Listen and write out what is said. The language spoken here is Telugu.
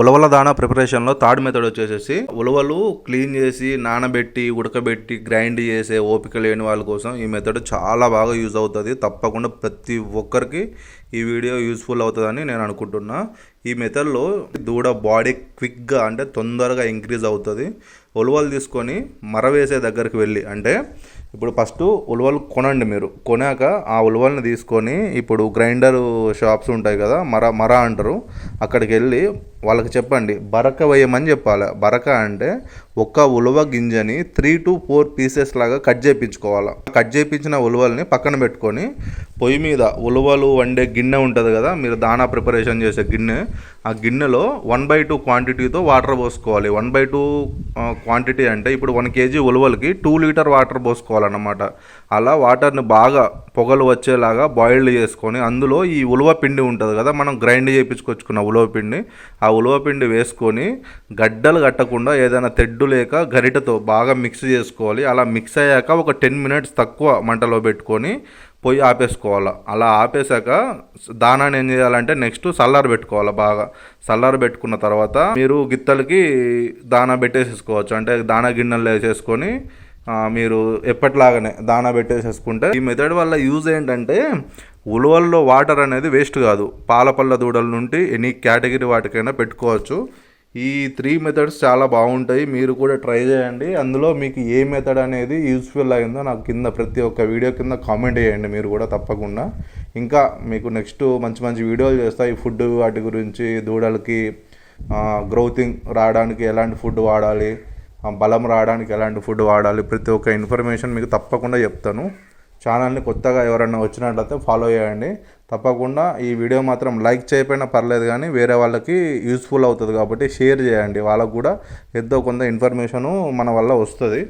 ఉలవల దానా ప్రిపరేషన్లో థర్డ్ మెథడ్ వచ్చేసేసి ఉలవలు క్లీన్ చేసి నానబెట్టి ఉడకబెట్టి గ్రైండ్ చేసే ఓపిక లేని వాళ్ళ కోసం ఈ మెథడ్ చాలా బాగా యూజ్ అవుతుంది. తప్పకుండా ప్రతి ఒక్కరికి ఈ వీడియో యూస్ఫుల్ అవుతుందని నేను అనుకుంటున్నా. ఈ మెథడ్లో దూడ బాడీ క్విక్గా అంటే తొందరగా ఇంక్రీజ్ అవుతుంది. ఉలవలు తీసుకొని మరవేసే దగ్గరికి వెళ్ళి అంటే ఇప్పుడు ఫస్ట్ ఉలవలు కొనండి మీరు. కొనాక ఆ ఉలవల్ని తీసుకొని ఇప్పుడు గ్రైండర్ షాప్స్ ఉంటాయి కదా మర మర అంటారు. అక్కడికి వెళ్ళి వాళ్ళకి చెప్పండి బరక వేయమని చెప్పాలి. బరక అంటే ఒక్క ఉలవ గింజని త్రీ టు ఫోర్ పీసెస్ లాగా కట్ చేయించుకోవాలి. కట్ చేయించిన ఉలవల్ని పక్కన పెట్టుకొని పొయ్యి మీద ఉలవలు వండే గిన్నె ఉంటుంది కదా మీరు దానా ప్రిపరేషన్ చేసే గిన్నె ఆ గిన్నెలో వన్ బై టూ క్వాంటిటీతో వాటర్ పోసుకోవాలి. వన్ బై టూ క్వాంటిటీ అంటే ఇప్పుడు వన్ కేజీ ఉలవలకి టూ లీటర్ వాటర్ పోసుకోవాలన్నమాట. అలా వాటర్ని బాగా పొగలు వచ్చేలాగా బాయిల్డ్ చేసుకొని అందులో ఈ ఉలవ పిండి ఉంటుంది కదా మనం గ్రైండ్ చేయించుకొచ్చుకున్న ఉలవ పిండి ఆ ఉలవ పిండి వేసుకొని గడ్డలు కట్టకుండా ఏదైనా తెడ్డు లేక గరిటతో బాగా మిక్స్ చేసుకోవాలి. అలా మిక్స్ అయ్యాక ఒక టెన్ మినిట్స్ తక్కువ మంటలో పెట్టుకొని పొయ్యి ఆపేసుకోవాలి. అలా ఆపేశాక దానాన్ని ఏం చేయాలంటే నెక్స్ట్ సల్లార్ పెట్టుకోవాలి బాగా. సల్లార్ పెట్టుకున్న తర్వాత మీరు గిత్తలకి దానా పెట్టేసేసుకోవచ్చు. అంటే దానా గిన్నెలు వేసేసుకొని మీరు ఎప్పటిలాగానే దానా పెట్టేసేసుకుంటే ఈ మెథడ్ వల్ల యూజ్ ఏంటంటే ఉలవల్లో వాటర్ అనేది వేస్ట్ కాదు. పాలపల్ల దూడల నుండి ఎనీ కేటగిరీ వాటికైనా పెట్టుకోవచ్చు. ఈ త్రీ మెథడ్స్ చాలా బాగుంటాయి. మీరు కూడా ట్రై చేయండి. అందులో మీకు ఏ మెథడ్ అనేది యూస్ఫుల్ అయిందో నాకు కింద ప్రతి ఒక్క వీడియో కింద కామెంట్ చేయండి. మీరు కూడా తప్పకుండా. ఇంకా మీకు నెక్స్ట్ మంచి మంచి వీడియోలు చేస్తాయి ఫుడ్ వాటి గురించి దూడలకి గ్రోతింగ్ రావడానికి ఎలాంటి ఫుడ్ వాడాలి బలం రావడానికి ఎలాంటి ఫుడ్ వాడాలి ప్రతి ఒక్క ఇన్ఫర్మేషన్ మీకు తప్పకుండా చెప్తాను. ఛానల్ని కొత్తగా ఎవరైనా వచ్చినట్లయితే ఫాలో చేయండి. తప్పకుండా ఈ వీడియో మాత్రం లైక్ చేయకపోయినా పర్లేదు కానీ వేరే వాళ్ళకి యూస్ఫుల్ అవుతుంది కాబట్టి షేర్ చేయండి. వాళ్ళకు కూడా ఎంతో కొంత ఇన్ఫర్మేషను మన వల్ల వస్తుంది.